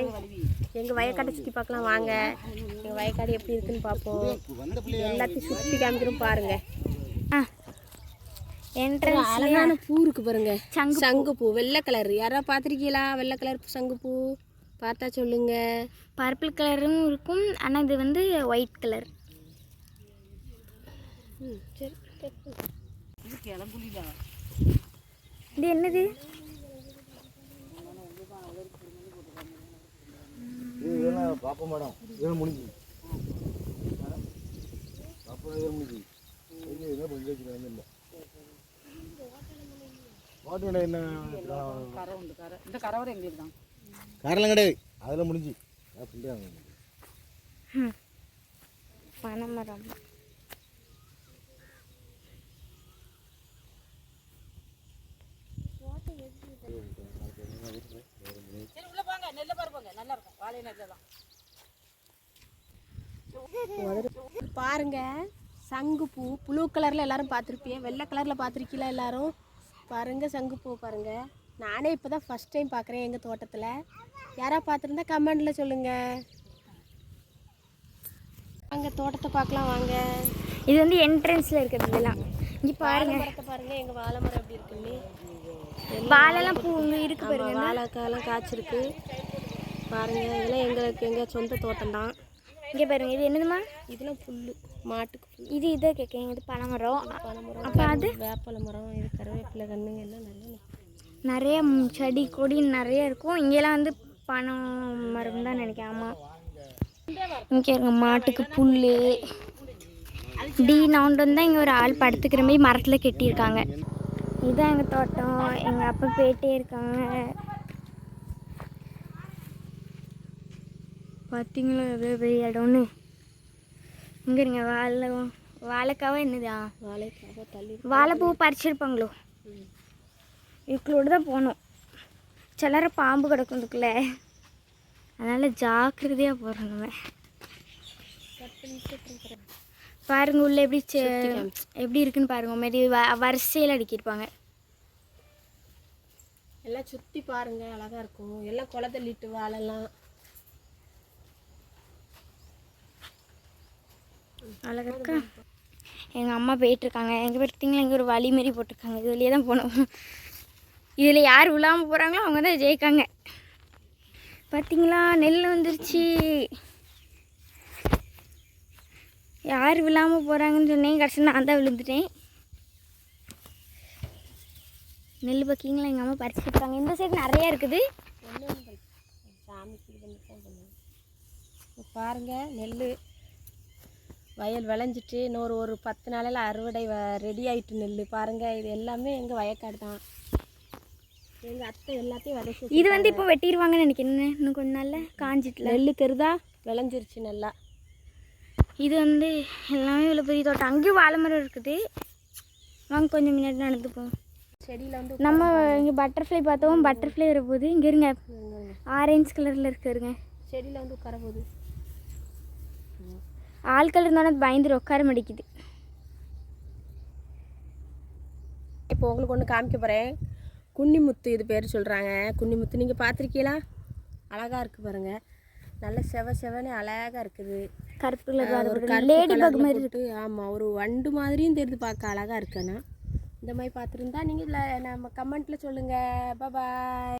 பாய் எங்கள் வயக்காட்டை சுற்றி பார்க்கலாம் வாங்க. எங்கள் வயக்காடு எப்படி இருக்குன்னு பார்ப்போம். எல்லாத்தையும் சுற்றி காமிக்கிறோம் பாருங்க. என்ட்ரன்ஸ் அழகான பூ இருக்கு பாருங்க. சங்கு சங்குப்பூ வெள்ளை கலர் யாரா பார்த்துருக்கீங்களா? வெள்ளை கலர் சங்குப்பூ? பார்த்தா சொல்லுங்க. பர்பிள் கலரும் இருக்கும். ஆனால் இது வந்து ஒயிட் கலர் இது என்னது? பார்ப்போம் மேடம். இதெல்லாம் முடிஞ்சு. இதெல்லாம் முடிஞ்சு. இது என்ன பண்ணி இல்லை என்ன கரெல்லாம் கிடையாது அதில் முடிஞ்சு. நான் சொல்லிடுறாங்க பனைமரம் பாருங்க சங்குப்பூ. ப்ளூ கலரில் எல்லாரும் பார்த்துருப்பீங்க. வெள்ளை கலரில் பார்த்துருக்கீங்களா எல்லாரும்? பாருங்க சங்குப்பூ பாருங்க. நானே இப்போ தான் ஃபஸ்ட் டைம் பார்க்குறேன் எங்கள் தோட்டத்தில். யாரா பார்த்துருந்தா கமெண்டில் சொல்லுங்க. அங்கே தோட்டத்தை பார்க்கலாம் வாங்க. இது வந்து என்ட்ரன்ஸில் இருக்கிறது இதெல்லாம். இங்கே பாருங்க. மரத்தை பாருங்க எங்கள் வாழை மரம் எப்படி இருக்குன்னு. வாழெல்லாம் பூ இருக்கு பாருங்க. வாழைக்காயெல்லாம் காய்ச்சிருக்கு. பாருங்க இதெல்லாம் எங்களுக்கு எங்கள் சொந்த தோட்டம் தான் இங்கே பாருங்க இது என்னதுமா இதெல்லாம் புல் மாட்டுக்கு இது இதை கேட்குறேன் இது பனைமரம். பனைமரம் அப்போ அது? வேப்பலை மரம் இது கருவேப்பிலை கண்ணுங்க எல்லாம் நிறைய நிறைய செடி கொடி நிறைய இருக்கும். இங்கெல்லாம் வந்து பனை மரம் தான் நினைக்கிறேன் ஆமாம் இங்கே இருங்க மாட்டுக்கு புல் டி நவுண்டு வந்தால் இங்கே ஒரு ஆள் படுத்துக்கிற மாதிரி மரத்தில் கட்டியிருக்காங்க. இதுதான் எங்கள் தோட்டம் எங்கள் அப்பா போயிட்டே இருக்காங்க. பார்த்தீங்களா எவ்வளோ பெரிய இடம்னு இங்கே இருங்க வாழை வாழைக்காவா என்னதா? வாழைக்காக தள்ளி வாழைப்பூ பறிச்சிருப்பாங்களோ? இதுக்குள்ளோட தான் போகணும். சிலர பாம்பு கிடக்கும் இதுக்குள்ள. அதனால் ஜாக்கிரதையாக போகிறோம் நம்ம. பாருங்க உள்ள எப்படி செ- எப்படி இருக்குன்னு பாருங்க. மாரி வ வரிசையில் அடிக்கிருப்பாங்க எல்லாம் சுற்றி பாருங்க அழகா இருக்கும். எல்லாம் குலை தள்ளிட்டு வாழலாம். அழகா இருக்கா? எங்கள் அம்மா போயிட்டுருக்காங்க. எங்கே பார்த்தீங்களா இங்கே ஒரு வழி மாரி போட்டிருக்காங்க. இது வழியே தான் போகணும் இதில் யார் விழாமல் போகிறாங்களோ அவங்க தான் ஜெயிக்காங்க. பார்த்தீங்களா நெல் வந்துருச்சு. யார் விழாமல் போகிறாங்கன்னு சொன்னேன். கடைசி நான் தான் விழுந்துட்டேன். நெல் பார்த்தீங்களா எங்கள் அம்மா பறிச்சுருக்காங்க இந்த சைடு நிறையா இருக்குது. சாமிக்கு இது பண்ணி தான் பண்ணுவோம் இப்ப பாருங்க நெல் வயல் விளைஞ்சிட்டு இன்னொரு ஒரு பத்து நாளையில் அறுவடை ரெடி ஆயிட்டு நெல் பாருங்க இது எல்லாமே எங்கள் வயக்காடு தான். எங்கள் அத்தை எல்லாத்தையும் விதைச்சி இது வந்து இப்போ வெட்டிடுவாங்கன்னு நினைக்கிறேன் இன்னும் கொஞ்ச நாளில் காஞ்சிட்டுல. நெல் தெரிதா விளைஞ்சிருச்சு நல்லா. இது வந்து எல்லாமே இவ்வளோ பெரிய தோட்டம். அங்கேயும் வாழை மரம் இருக்குது. வாங்க கொஞ்சம் முன்னாடி நடந்து போவோம். செடியில் வந்து நம்ம இங்கே பட்டர்ஃப்ளை பார்த்தோம். பட்டர்ஃப்ளை வர போகுது. இங்கே இருங்க. ஆரஞ்சு கலரில் இருக்குதுங்க செடியில் வந்து உட்கார போகுது. ஆட்கள் இருந்தோன்னே பயந்துரு உட்கார மாட்டேங்குது. இப்போ உங்களுக்கு ஒன்று காமிக்க போகிறேன் குன்னிமுத்து இது பேர் சொல்கிறாங்க குன்னிமுத்து நீங்கள் பார்த்துருக்கீங்களா? அழகாக இருக்குது பாருங்க. நல்ல செவ செவன்னு அழகாக இருக்குது. கருப்பு ஒரு கலர் மாதிரி போட்டு ஆமாம் ஒரு வண்டு மாதிரியும் தெரியுது பார்க்க அழகாக இருக்குண்ணா இந்த மாதிரி பார்த்துருந்தா நீங்கள் நம்ம கமெண்ட்டில் சொல்லுங்கள் பாய்